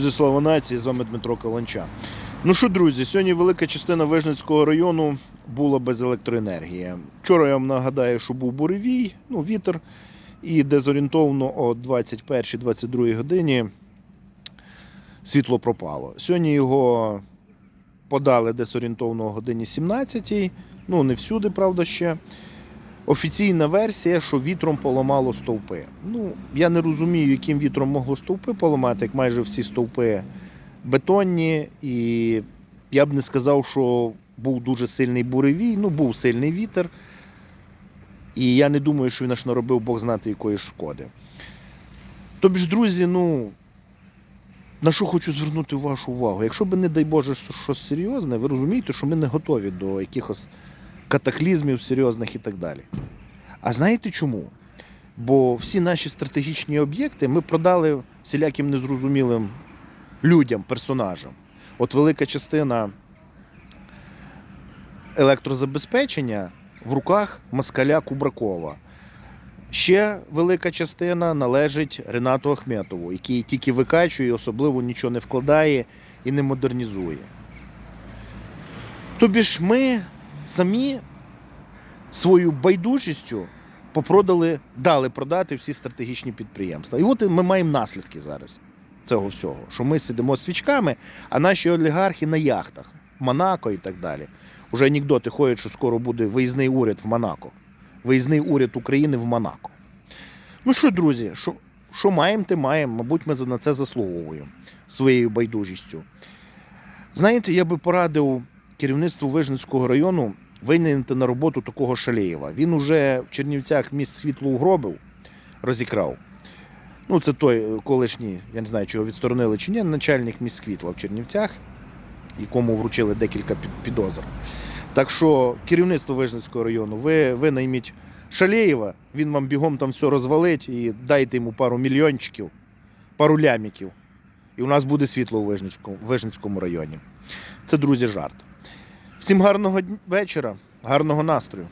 Друзі, слава нації, з вами Дмитро Каланча. Ну що, друзі, сьогодні велика частина Вижницького району була без електроенергії. Вчора я вам нагадаю, що був буревій, ну, вітер, і дезорієнтовно о 21-22 годині світло пропало. Сьогодні його подали десь орієнтовно о годині 17 ну не всюди, правда, ще. Офіційна версія, що вітром поламало стовпи. Ну, я не розумію, яким вітром могло стовпи поламати, як майже всі стовпи бетонні. І я б не сказав, що був дуже сильний буревій, ну був сильний вітер. І я не думаю, що він аж наробив Бог знати якої шкоди. Тобі ж, друзі, ну. На що хочу звернути вашу увагу? Якщо би, не дай Боже, щось серйозне, ви розумієте, що ми не готові до якихось катаклізмів серйозних і так далі. А знаєте чому? Бо всі наші стратегічні об'єкти ми продали всіляким незрозумілим людям, персонажам. От велика частина електрозабезпечення в руках москаля Кубракова. Ще велика частина належить Ренату Ахметову, який тільки викачує, особливо нічого не вкладає і не модернізує. Тобі ж ми самі свою байдужістю попродали, дали продати всі стратегічні підприємства. І от ми маємо наслідки зараз цього всього, що ми сидимо з свічками, а наші олігархи на яхтах, Монако і так далі. Уже анекдоти ходять, що скоро буде виїзний уряд в Монако. Виїзний уряд України в Монако. Ну що, друзі, що, що маємо, те маємо. Мабуть, ми на це заслуговуємо своєю байдужістю. Знаєте, я би порадив керівництву Вижницького району винайняти на роботу такого Шалєєва. Він уже в Чернівцях міст світло угробив, розікрав. Ну, це той е, колишній, я не знаю, чи його відсторонили чи ні, начальник міст світла в Чернівцях, якому вручили декілька під- підозр. Так що керівництво Вижницького району, ви, ви найміть Шалєєва, він вам бігом там все розвалить і дайте йому пару мільйончиків, пару ляміків. І у нас буде світло у Вижницькому, Вижницькому районі. Це, друзі, жарт. Всім гарного вечора, гарного настрою.